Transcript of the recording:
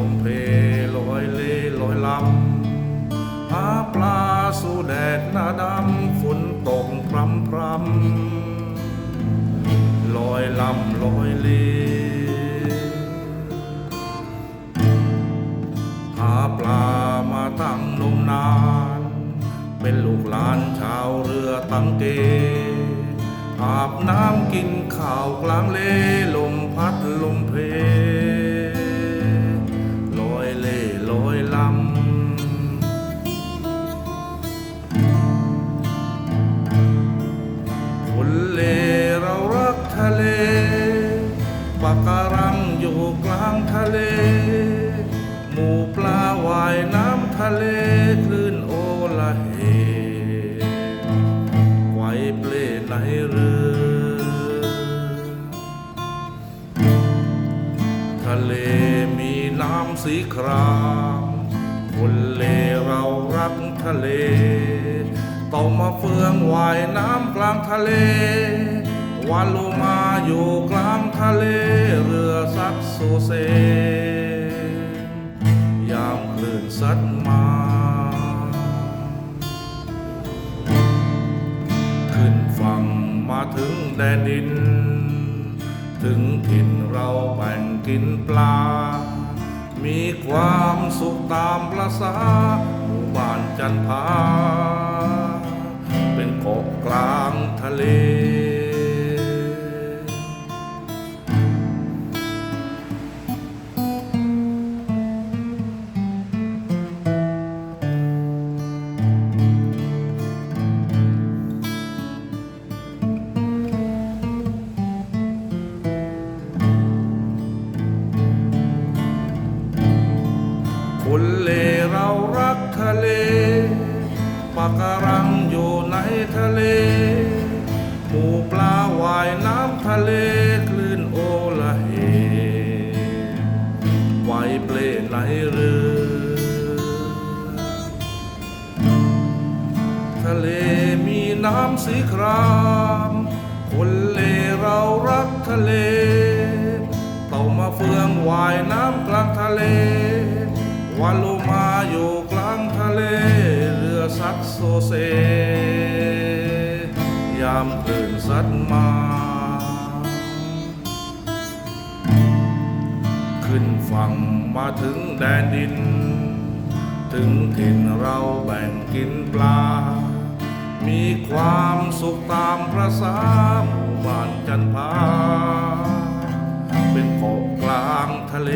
ลมเพลอยเลลอยลำหาปลาสู่แดดหน้าดำฝนตกพรำพรำลอยลำลอยเลหาปลามาตั้งนมนาน เป็นลูกหลานชาวเรือตั้งเกอาบน้ำกินข้าวกลางเลลมพัดลมเพล ปากการังอยู่กลางทะเล หมู่ปลาว่ายน้ำทะเลคลื่นโอละเฮไกวเปลในเรือ ทะเลมีน้ำสีครามคนเลเรารักทะเล ต้องมาเฟืองว่ายน้ำกลางทะเล วันโลมาอยู่กลางทะเลเรือซัดโซเซ ยามคลื่นซัดมาขึ้นฝั่งมาถึงแดนดิน ถึงถิ่นเราแบ่งกินปลา มีความสุขตามประสาหมู่บ้านจันพาเป็นเกาะกลางทะเล เลปาการังอยู่ในทะเลหมูปลาว่ายน้ำทะเลคลื่นโอละเฮไหวเปลในเรือทะเลมีน้ำสีครามคนเลเรารักทะเล เต่ามาเฟืองว่ายน้ำกลางทะเลวันลมาอยู่ เรือซัดโซเซ ยามคลื่นซัดมา ขึ้นฝั่งมาถึงแดนดิน ถึงถิ่นเราแบ่งกินปลา มีความสุขตามประสาหมู่บ้านจันพาเป็นเกาะกลางทะเล